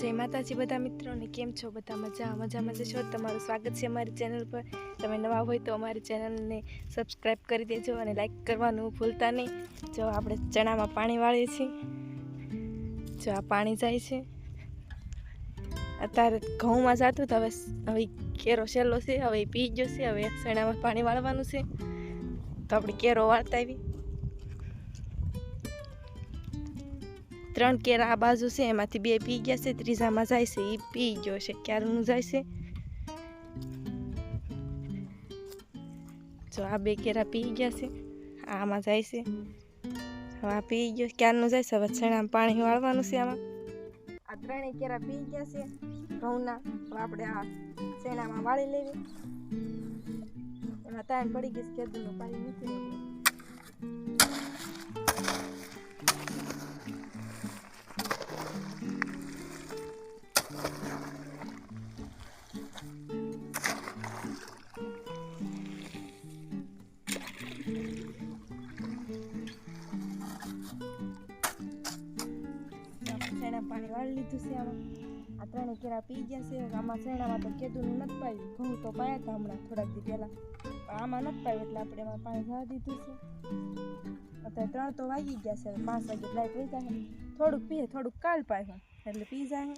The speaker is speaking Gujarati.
જય માતાજી બધા મિત્રોને, કેમ છો? બધા મજા મજામાં જશો તમારું સ્વાગત છે અમારી ચેનલ પર. તમે નવા હોય તો અમારી ચેનલને સબસ્ક્રાઈબ કરી દેજો અને લાઈક કરવાનું ભૂલતા નહીં. જો આપણે ચણામાં પાણી વાળીએ છીએ. જો આ પાણી જાય છે. અત્યારે ઘઉંમાં જતું હવે હવે કેરો સહેલો છે, હવે પી ગયો છે, હવે ચણામાં પાણી વાળવાનું છે. તો આપણે કેરો વાળતા આવી ત્રણ કેરા આ બાજુ છે એમાંથી બે પી ગયા છે ત્રીજામાં જાય છે એ પી ગયો છે ક્યારનું જાય છે જો આ બે કેરા પી ગયા છે આમાં જાય છે હવે આ પી ગયો ક્યારનું જાય છે હવે છણામાં પાણી વાળવાનું છે આમાં આ ત્રણેય કેરા પી ગયા છે ઘઉંના હવે આપણે આ શેણામાં વાળી લેવી એમાં તાણ પડી ગઈ છે ખેતરનું પાણી મૂકી વાળી લીધું છે આમાં. આ ત્રણે કેરા પી ગયા છે આમાં શેણામાં તો કેદુનું નથી પાયું. ઘઉં તો પાયા હતા હમણાં, થોડાક દી પહેલાં. પણ આમાં નથી પાયું એટલે આપણે એમાં પાણી જવા દીધું છે. અત્યારે ત્રણ તો વાગી ગયા છે પાંચ વાગે લાઈટ વહી જાય થોડુંક પીએ, થોડુંક કાલ પાય એટલે પી જાય